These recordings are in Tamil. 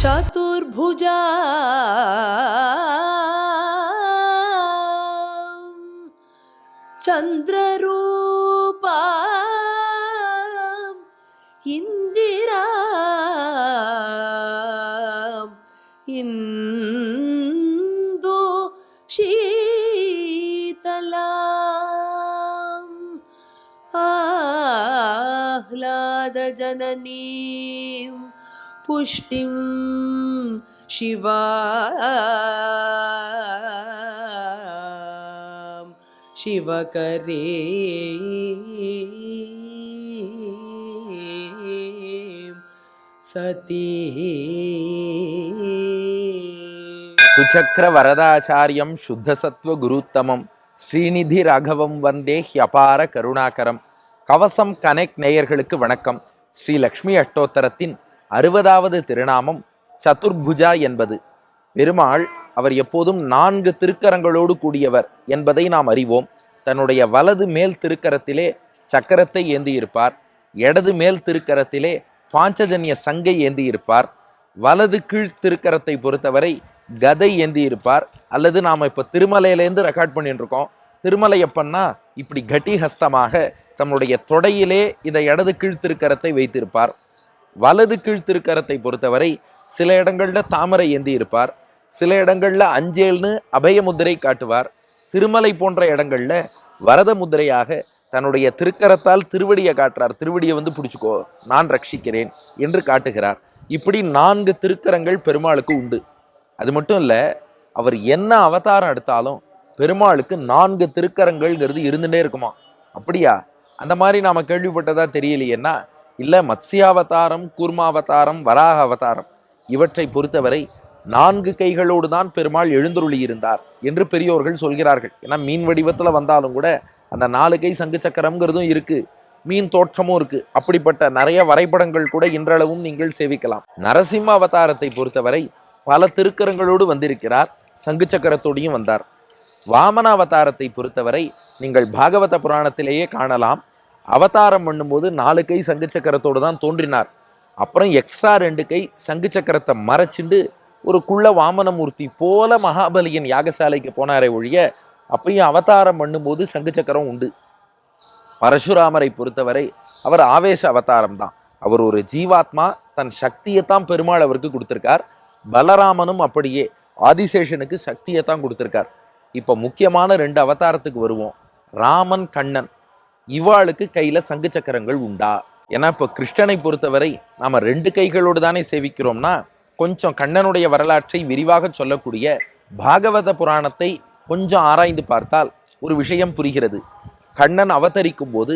चतुर्भुजा। चन्द्ररूपा इन्दिरा इन्दु आह्लादजननीं पुष्टिं शिवा शिवकरे सती சுச்சக்கர வரதாச்சாரியம் சுத்தசத்வ குருத்தமம் ஸ்ரீநிதி ராகவம் வந்தே ஹியபார கருணாகரம் கவசம் கனெக்ட் நேயர்களுக்கு வணக்கம் ஸ்ரீ லக்ஷ்மி அஷ்டோத்தரத்தின் அறுபதாவது திருநாமம் சதுர்புஜா என்பது. பெருமாள் அவர் எப்போதும் நான்கு திருக்கரங்களோடு கூடியவர் என்பதை நாம் அறிவோம். தன்னுடைய வலது மேல் திருக்கரத்திலே சக்கரத்தை ஏந்தியிருப்பார். இடது மேல் திருக்கரத்திலே பாஞ்சஜன்ய சங்கை ஏந்தியிருப்பார். வலது கீழ் திருக்கரத்தை பொறுத்தவரை கதை ஏந்தியிருப்பார். அல்லது நாம் இப்போ திருமலையிலேருந்து ரெக்கார்ட் பண்ணிட்டு இருக்கோம் திருமலையப்பன்னா இப்படி கட்டி ஹஸ்தமாக தம்முடைய தொடையிலே இந்த இடது கீழ் திருக்கரத்தை வைத்திருப்பார் வலது கீழ் திருக்கரத்தை பொறுத்தவரை சில இடங்களில் தாமரை ஏந்தி இருப்பார் சில இடங்களில் அஞ்சேல்னு அபயமுத்திரை காட்டுவார் திருமலை போன்ற இடங்களில் வரத முத்திரையாக தன்னுடைய திருக்கரத்தால் திருவடியை காட்டுறார் திருவடியை வந்து பிடிச்சிக்கோ நான் ரட்சிக்கிறேன் என்று காட்டுகிறார். இப்படி நான்கு திருக்கரங்கள் பெருமாளுக்கு உண்டு. அது மட்டும் இல்லை அவர் என்ன அவதாரம் எடுத்தாலும் பெருமாளுக்கு நான்கு திருக்கரங்கள்ங்கிறது இருந்துகிட்டே இருக்குமா? அப்படியா? அந்த மாதிரி நாம் கேள்விப்பட்டதா தெரியலையேன்னா இல்லை மத்ஸ்யாவதாரம் கூர்மாவதாரம் வராக அவதாரம் இவற்றை பொறுத்தவரை நான்கு கைகளோடு தான் பெருமாள் எழுந்தருளி இருந்தார் என்று பெரியோர்கள் சொல்கிறார்கள். ஏன்னா மீன் வடிவத்தில் வந்தாலும் கூட அந்த நாலு கை சங்கு சக்கரம்ங்கிறதும் இருக்குது மீன் தோற்றமும் இருக்குது அப்படிப்பட்ட நிறைய வரைபடங்கள் கூட இன்றளவும் நீங்கள் சேவிக்கலாம். நரசிம்ம அவதாரத்தை பொறுத்தவரை பல திருக்கரங்களோடு வந்திருக்கிறார் சங்கு சக்கரத்தோடையும் வந்தார். வாமன அவதாரத்தை பொறுத்தவரை நீங்கள் பாகவத புராணத்திலேயே காணலாம். அவதாரம் பண்ணும்போது நாலு கை சங்கு சக்கரத்தோடு தான் தோன்றினார். அப்புறம் எக்ஸ்ட்ரா ரெண்டு கை சங்கு சக்கரத்தை மறைச்சிண்டு ஒரு குள்ள வாமனமூர்த்தி போல மகாபலியின் யாகசாலைக்கு போனாரே ஒழிய அப்பயும் அவதாரம் பண்ணும்போது சங்கு சக்கரம் உண்டு. பரசுராமரை பொறுத்தவரை அவர் ஆவேச அவதாரம் தான். அவர் ஒரு ஜீவாத்மா தன் சக்தியை தான் பெருமாள் அவருக்கு கொடுத்துருக்கார். பலராமனும் அப்படியே ஆதிசேஷனுக்கு சக்தியை தான் கொடுத்துருக்கார். இப்போ முக்கியமான ரெண்டு அவதாரத்துக்கு வருவோம். ராமன் கண்ணன். இவாளுக்கு கையில் சங்கு சக்கரங்கள் உண்டா? ஏன்னா இப்போ கிருஷ்ணனை பொறுத்தவரை நாம ரெண்டு கைகளோடு தானே சேவிக்கிறோம்னா கொஞ்சம் கண்ணனுடைய வரலாற்றை விரிவாக சொல்லக்கூடிய பாகவத புராணத்தை கொஞ்சம் ஆராய்ந்து பார்த்தால் ஒரு விஷயம் புரிகிறது. கண்ணன் அவதரிக்கும் போது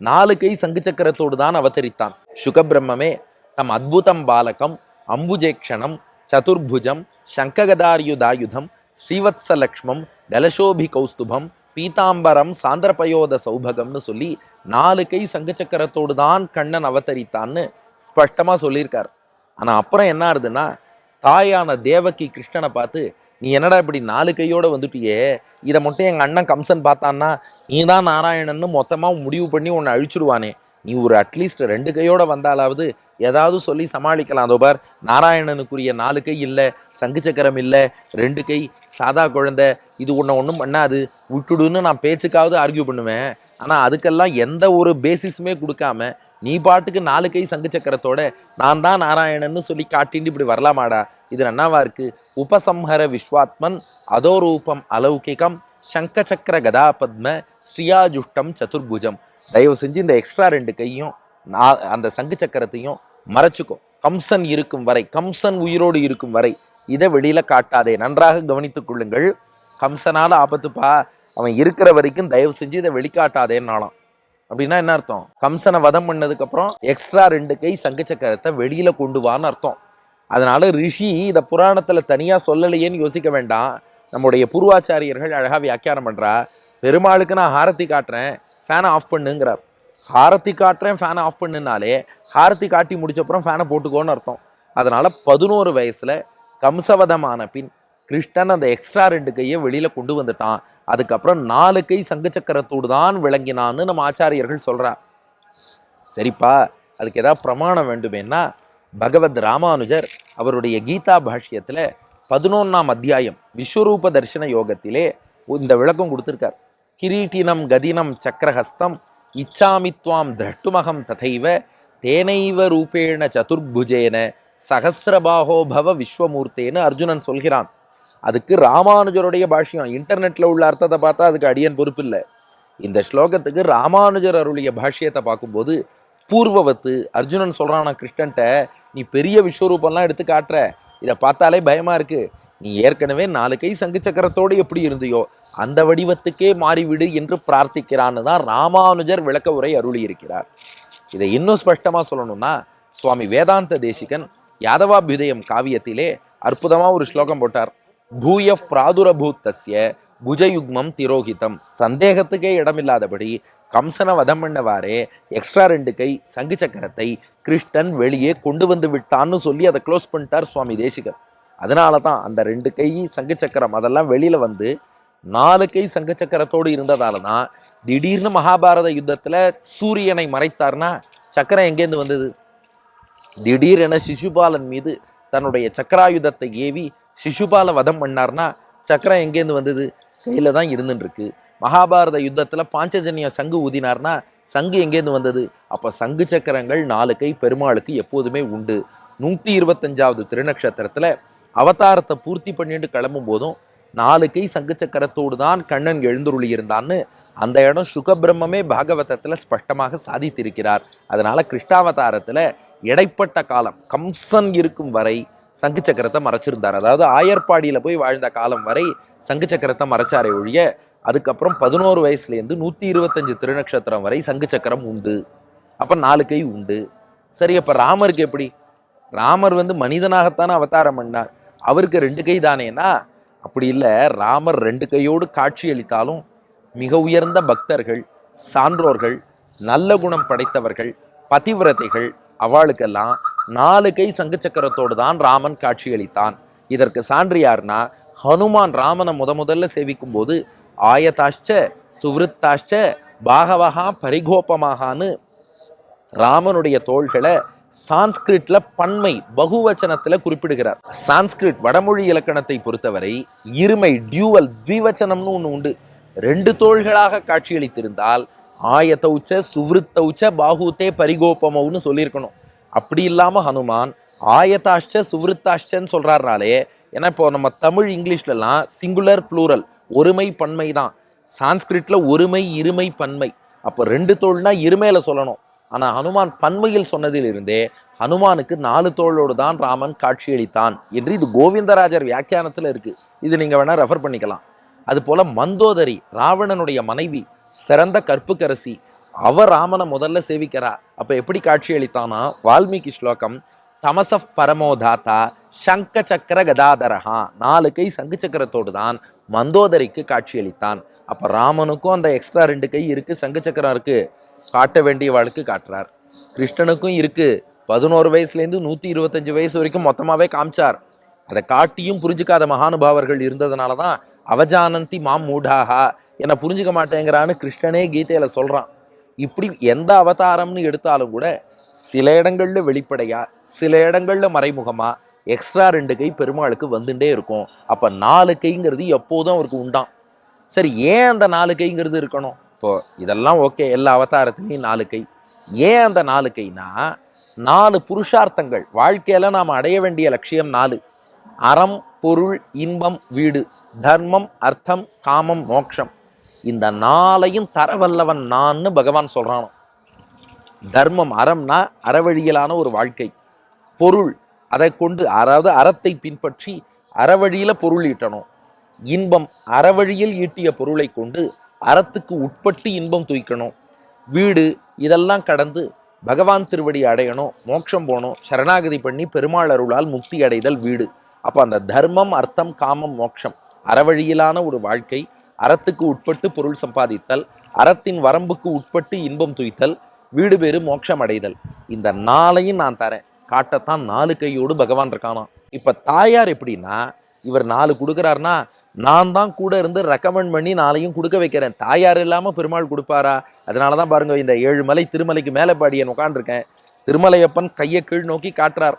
நாலு கை சங்கு சக்கரத்தோடு தான் அவதரித்தான். சுகபிரம்மே தம் அத்புதம் பாலகம் அம்புஜேக்ஷணம் சதுர்புஜம் சங்ககதாரியுதாயுதம் ஸ்ரீவத்ஸலக்ஷ்மம் கலசோபி கௌஸ்துபம் பீதாம்பரம் சாந்திரபயோத சௌபகம்னு சொல்லி நாலு கை சங்கு சக்கரத்தோடு தான் கண்ணன் அவதரித்தான்னு ஸ்பஷ்டமாக சொல்லியிருக்கார். ஆனால் அப்புறம் என்ன ஆகுதுன்னா தாயான தேவகி கிருஷ்ணனை பார்த்து நீ என்னடா இப்படி நாலு கையோடு வந்துட்டியே? இதை மட்டும் எங்கள் அண்ணன் கம்சன் பார்த்தான்னா நீ தான் நாராயணன்னு மொத்தமாக முடிவு பண்ணி உன்னை அழிச்சிடுவானே நீ ஒரு அட்லீஸ்ட் ரெண்டு கையோட வந்தாலாவது ஏதாவது சொல்லி சமாளிக்கலாம். அதோ பார் நாராயணனுக்குரிய நாலு கை இல்லை சங்கு சக்கரம் இல்லை ரெண்டு கை சாதா குழந்தை இது உன்னை ஒன்றும் பண்ணாது. விட்டுடுன்னு நான் பேச்சுக்காவது ஆர்கியூ பண்ணுவேன். ஆனால் அதுக்கெல்லாம் எந்த ஒரு பேசிஸுமே கொடுக்காம நீ பாட்டுக்கு நாலு கை சங்கு சக்கரத்தோட நான் தான் நாராயணன்னு சொல்லி காட்டிட்டு இப்படி வரலாமாடா? இது நன்னாவா இருக்கு? உபசம்ஹர விஸ்வாத்மன் அதோரூபம் அலௌகிகம் சங்க சக்கர கதா பத்ம ஸ்ரீயாஜுஷ்டம் சதுர்புஜம். தயவு செஞ்சு இந்த எக்ஸ்ட்ரா ரெண்டு கையும் நான் அந்த சங்கு சக்கரத்தையும் மறைச்சிக்கும் கம்சன் இருக்கும் வரை கம்சன் உயிரோடு இருக்கும் வரை இதை வெளியில் காட்டாதே. நன்றாக கவனித்துக் கொள்ளுங்கள். கம்சனால ஆபத்துப்பா. அவன் இருக்கிற வரைக்கும் தயவு செஞ்சு இதை வெளிக்காட்டாதேன்னாலாம். அப்படின்னா என்ன அர்த்தம்? கம்சனை வதம் பண்ணதுக்கப்புறம் எக்ஸ்ட்ரா ரெண்டு கை சங்கு சக்கரத்தை வெளியில் கொண்டு வான்னு அர்த்தம். அதனால ரிஷி இதை புராணத்தில் தனியாக சொல்லலையேன்னு யோசிக்க வேண்டாம். நம்முடைய பூர்வாச்சாரியர்கள் அழகாக வியாக்கியானம் பண்றா. பெருமாளுக்கு நான் ஹாரத்தி காட்டுறேன். ஃபேனை ஆஃப் பண்ணுங்கிறார். ஹாரத்தி காட்டுறேன் ஃபேனை ஆஃப் பண்ணுனாலே ஹாரத்தி காட்டி முடிச்சப்புறம் ஃபேனை போட்டுக்கோன்னு அர்த்தம். அதனால பதினோரு வயசுல கம்சவதமான பின் கிருஷ்ணன் அந்த எக்ஸ்ட்ரா ரெண்டு கையை வெளியில கொண்டு வந்துட்டான். அதுக்கப்புறம் நாலு கை சங்கு சக்கரத்தோடு தான் விளங்கினான்னு நம்ம ஆச்சாரியர்கள் சொல்றா சரிப்பா அதுக்கு ஏதாவது பிரமாணம் வேண்டுமேன்னா பகவத் ராமானுஜர் அவருடைய கீதா பாஷ்யத்துல பதினொன்றாம் அத்தியாயம் விஸ்வரூப தரிசன யோகத்திலே இந்த விளக்கம் கொடுத்துருக்கார். கிரீட்டினம் கதினம் சக்கரஹஸ்தம் இச்சாமித்வாம் திரட்டுமகம் ததைவ தேனைவ ரூபேண சதுர்புஜேன சகசிரபாகோபவ விஸ்வமூர்த்தேன்னு அர்ஜுனன் சொல்கிறான். அதுக்கு ராமானுஜருடைய பாஷ்யம். இன்டர்நெட்டில் உள்ள அர்த்தத்தை பார்த்தா அதுக்கு அடியன் பொறுப்பு இல்லை இந்த ஸ்லோகத்துக்கு ராமானுஜர் அருளிய பாஷ்யத்தை பார்க்கும்போது பூர்வவத்து அர்ஜுனன் சொல்கிறான் கிருஷ்ணன்ட்ட நீ பெரிய விஸ்வரூபம்லாம் எடுத்து காட்டுற. இதை பார்த்தாலே பயமாக இருக்குது நீ ஏற்கனவே நாலு கை சங்கு சக்கரத்தோடு எப்படி இருந்தியோ அந்த வடிவத்துக்கே மாறிவிடு என்று பிரார்த்திக்கிறான்னு தான் ராமானுஜர் விளக்க உரை அருளி இருக்கிறார் இதை இன்னும் ஸ்பஷ்டமாக சொல்லணும்னா சுவாமி வேதாந்த தேசிகன் யாதவாபியுதயம் காவியத்திலே அற்புதமாக ஒரு ஸ்லோகம் போட்டார். பூய பிராதுரபூத்தஸ்ய புஜயுக்மம் திரோகிதம். சந்தேகத்துக்கே இடமில்லாதபடி கம்சன வதம் பண்ணவாறே எக்ஸ்ட்ரா ரெண்டு கை சங்கு சக்கரத்தை கிருஷ்ணன் வெளியே கொண்டு வந்து விட்டான்னு சொல்லி அதை க்ளோஸ் பண்ணிட்டார் சுவாமி தேசிகர். அதனால தான் அந்த ரெண்டு கை சங்கு சக்கரம் அதெல்லாம் வெளியில் வந்து நாலு கை சங்கு சக்கரத்தோடு இருந்ததால தான் திடீர்னு மகாபாரத யுத்தத்தில் சூரியனை மறைத்தார்னா சக்கரம் எங்கேருந்து வந்தது? திடீரென சிசுபாலன் மீது தன்னுடைய சக்கராயுதத்தை ஏவி சிசுபால வதம் பண்ணார்னா சக்கரம் எங்கேருந்து வந்தது? கையில் தான் இருந்துருக்கு மகாபாரத யுத்தத்தில் பாஞ்சஜன்ய சங்கு ஊதினார்னா சங்கு எங்கேருந்து வந்தது? அப்போ சங்கு சக்கரங்கள் நாலு கை பெருமாளுக்கு எப்போதுமே உண்டு. நூற்றி இருபத்தஞ்சாவது திருநக்ஷத்திரத்தில் அவதாரத்தை பூர்த்தி பண்ணிட்டு கிளம்பும் போதும் நாலு கை சங்கு சக்கரத்தோடு தான் கண்ணன் எழுந்துருளி இருந்தான்னு அந்த இடம் சுகபிரம்மே பாகவதத்தில் ஸ்பஷ்டமாக சாதித்திருக்கிறார். அதனால் கிருஷ்ணாவதாரத்தில் இடைப்பட்ட காலம் கம்சன் இருக்கும் வரை சங்கு சக்கரத்தை மறைச்சிருந்தார். அதாவது ஆயர்பாடியில் போய் வாழ்ந்த காலம் வரை சங்கு சக்கரத்தை மறைச்சாரே ஒழிய அதுக்கப்புறம் பதினோரு வயசுலேருந்து நூற்றி இருபத்தஞ்சு திருநக்ஷத்திரம் வரை சங்கு சக்கரம் உண்டு. அப்போ நாலு கை உண்டு. சரி அப்போ ராமருக்கு எப்படி? ராமர் வந்து மனிதனாகத்தானே அவதாரம் பண்ணார். அவருக்கு ரெண்டு கை தானேன்னா அப்படி இல்லை ராமர் ரெண்டு கையோடு காட்சி அளித்தாலும் மிக உயர்ந்த பக்தர்கள் சான்றோர்கள் நல்ல குணம் படைத்தவர்கள் பதிவிரதைகள் அவளுக்கெல்லாம் நாலு கை சங்கு சக்கரத்தோடு தான் ராமன் காட்சியளித்தான் இதற்கு சான்று யார்னா ஹனுமான் ராமனை முத முதல்ல சேவிக்கும் போது ஆயதாஷ்ட சுவிருத்தாஷ்ட பாகவகா பரிகோபமாகான்னு ராமனுடைய தோள்களை சான்ஸ்கிரிட்ல பன்மை பகுவச்சனத்தில் குறிப்பிடுகிறார். சான்ஸ்கிரிட் வடமொழி இலக்கணத்தை பொறுத்தவரை இருமை டியூவல் த்விவச்சனம்னு ஒன்று உண்டு. ரெண்டு தோள்களாக காட்சியளித்திருந்தால் ஆயத்தௌச்ச சுவிருத்தௌச்ச பாகூத்தே பரிகோபமௌன்னு சொல்லியிருக்கணும். அப்படி இல்லாமல் ஹனுமான் ஆயத்தாஷ்ட சுவிருத்தாஷ்டன்னு சொல்கிறாருனாலே ஏன்னா இப்போ நம்ம தமிழ் இங்கிலீஷ்லலாம் சிங்குலர் ப்ளூரல் ஒருமை பன்மை தான் சான்ஸ்கிரிட்டில் ஒருமை இருமை பன்மை. அப்போ ரெண்டு தோள்னா இருமையில் சொல்லணும். ஆனால் ஹனுமான் பன்மையில் சொன்னதிலிருந்தே ஹனுமானுக்கு நாலு தோளோடு தான் ராமன் காட்சியளித்தான் என்று இது கோவிந்தராஜர் வியாக்கியானத்தில் இருக்குது இது நீங்கள் வேணால் ரெஃபர் பண்ணிக்கலாம். அதுபோல் மந்தோதரி ராவணனுடைய மனைவி சிறந்த கற்புக்கரசி அவ ராமனை முதல்ல சேவிக்கிறா. அப்போ எப்படி காட்சியளித்தானா வால்மீகி ஸ்லோகம் தமசப் பரமோதாத்தா சங்க சக்கர கதாதரஹா நாலு கை சங்கு சக்கரத்தோடு தான் மந்தோதரிக்கு காட்சியளித்தான். அப்போ ராமனுக்கும் அந்த எக்ஸ்ட்ரா ரெண்டு கை இருக்குது சங்கு சக்கரம் இருக்குது காட்ட வேண்டிய வாழ்க்கை காட்டுறார். கிருஷ்ணனுக்கும் இருக்குது பதினோரு வயசுலேருந்து நூற்றி இருபத்தஞ்சு வயசு வரைக்கும் மொத்தமாகவே காமிச்சார். அதை காட்டியும் புரிஞ்சுக்காத மகானுபாவர்கள் இருந்ததுனால தான் அவஜானந்தி மாம் மூடாகா என்னை புரிஞ்சுக்க மாட்டேங்கிறான்னு கிருஷ்ணனே கீதையில் சொல்கிறான் இப்படி எந்த அவதாரம்னு எடுத்தாலும் கூட சில இடங்களில் வெளிப்படையாக சில இடங்களில் மறைமுகமாக எக்ஸ்ட்ரா ரெண்டு கை பெருமாளுக்கு வந்துட்டே இருக்கும். அப்போ நாலு கைங்கிறது எப்போதும் அவருக்கு உண்டாம். சரி ஏன் அந்த நாலு கைங்கிறது இருக்கணும்? இப்போது இதெல்லாம் ஓகே எல்லா அவதாரத்துலேயும் நாலு கை. ஏன் அந்த நாலு கைனா நாலு புருஷார்த்தங்கள். வாழ்க்கையில் நாம் அடைய வேண்டிய லட்சியம் நாலு. அறம் பொருள் இன்பம் வீடு. தர்மம் அர்த்தம் காமம் மோட்சம். இந்த நாளையும் தரவல்லவன் நான்னு பகவான் சொல்கிறானோ தர்மம் அறம்னா அறவழியிலான ஒரு வாழ்க்கை. பொருள் அதை கொண்டு அதாவது அறத்தை பின்பற்றி அறவழியில் பொருள் ஈட்டணும். இன்பம் அறவழியில் ஈட்டிய பொருளை கொண்டு அறத்துக்கு உட்பட்டு இன்பம் தூய்க்கணும். வீடு இதெல்லாம் கடந்து பகவான் திருவடி அடையணும் மோட்சம் போகணும் சரணாகதி பண்ணி பெருமாள் அருளால் முக்தி அடைதல் வீடு. அப்போ அந்த தர்மம் அர்த்தம் காமம் மோட்சம் அறவழியிலான ஒரு வாழ்க்கை அறத்துக்கு உட்பட்டு பொருள் சம்பாதித்தல் அறத்தின் வரம்புக்கு உட்பட்டு இன்பம் துய்த்தல் வீடு பேரு மோட்சம் அடைதல். இந்த நாளையும் நான் தரேன். காட்டத்தான் நாலு கையோடு பகவான் இருக்கானாம். இப்போ தாயார் எப்படின்னா இவர் நாலு கொடுக்குறாருன்னா நான் தான் கூட இருந்து ரெக்கமெண்ட் பண்ணி நாளையும் கொடுக்க வைக்கிறேன். தாயார் இல்லாமல் பெருமாள் கொடுப்பாரா? அதனால தான் பாருங்க இந்த ஏழு மலை திருமலைக்கு மேலே பாடியன் உட்காண்டிருக்கேன் திருமலையப்பன் கையை கீழ் நோக்கி காட்டுறார்.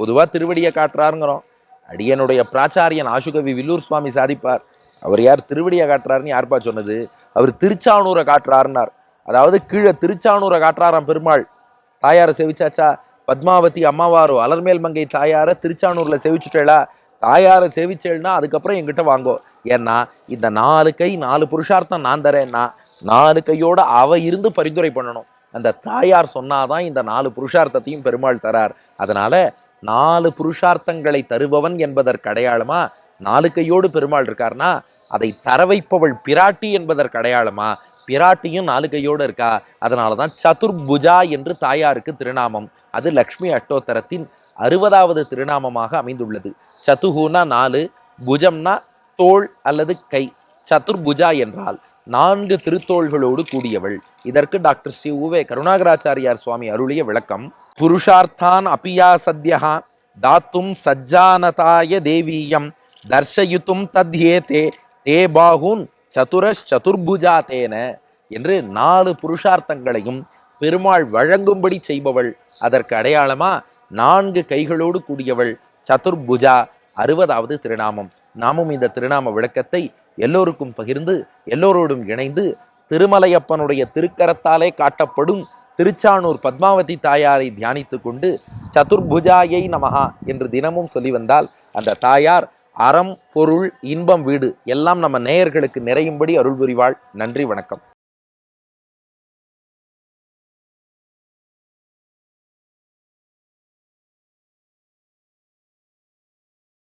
பொதுவாக திருவடியை காட்டுறாருங்கிறோம். அடியனுடைய பிராச்சாரியன் ஆசுகவி வில்லூர் சுவாமி சாதிப்பார். அவர் யார் திருவடியை காட்டுறாருன்னு யார்ப்பா சொன்னது? அவர் திருச்சானூரை காட்டுறாருன்னார். அதாவது கீழே திருச்சானூரை காட்டுறாராம் பெருமாள். தாயாரை செவிச்சாச்சா? பத்மாவதி அம்மாவாரோ அலர்மேல் மங்கை தாயாரை திருச்சானூரில் செவிச்சுட்டேளா? தாயாரை சேவிச்சேள்னா அதுக்கப்புறம் என்கிட்ட வாங்கோ. ஏன்னா இந்த நாலு கை நாலு புருஷார்த்தம் நான் தரேன்னா நாலு கையோட அவ இருந்து பரிந்துரை பண்ணணும். அந்த தாயார் சொன்னாதான் இந்த நாலு புருஷார்த்தத்தையும் பெருமாள் தரார். அதனால நாலு புருஷார்த்தங்களை தருபவன் என்பதற்கு அடையாளமா நாலு கையோடு பெருமாள் இருக்கார்னா அதை தர வைப்பவள் பிராட்டி என்பதற்கு அடையாளமா பிராட்டியும் நாலு கையோடு இருக்கா? அதனால தான் சதுர்புஜா என்று தாயாருக்கு திருநாமம். அது லக்ஷ்மி அட்டோத்தரத்தின் அறுபதாவது திருநாமமாக அமைந்துள்ளது. சதுகுனா நாலு புஜம்னா தோள் அல்லது கை. சதுர்புஜா என்றால் நான்கு திருத்தோள்களோடு கூடியவள். இதற்கு டாக்டர் ஸ்ரீ உவே கருணாகராச்சாரியார் சுவாமி அருளிய விளக்கம். புருஷார்த்தான் அபியா சத்யா தாத்தும் சஜ்ஜானதாய தேவீயம் தர்ஷயுத்தும் தத்யேதே தே பாகுன் சதுரஷ் சதுர்புஜா தேன என்று நாலு புருஷார்த்தங்களையும் பெருமாள் வழங்கும்படி செய்பவள். அதற்கு அடையாளமா நான்கு கைகளோடு கூடியவள். சதுர்புஜா அறுபதாவது திருநாமம். நாமும் இந்த திருநாம விளக்கத்தை எல்லோருக்கும் பகிர்ந்து எல்லோரோடும் இணைந்து திருமலையப்பனுடைய திருக்கரத்தாலே காட்டப்படும் திருச்சானூர் பத்மாவதி தாயாரை தியானித்து கொண்டு சதுர்புஜாயை நமஹா என்று தினமும் சொல்லி வந்தால் அந்த தாயார் அறம் பொருள் இன்பம் வீடு எல்லாம் நம்ம நேயர்களுக்கு நிறையும்படி அருள் புரிவாள். நன்றி வணக்கம்.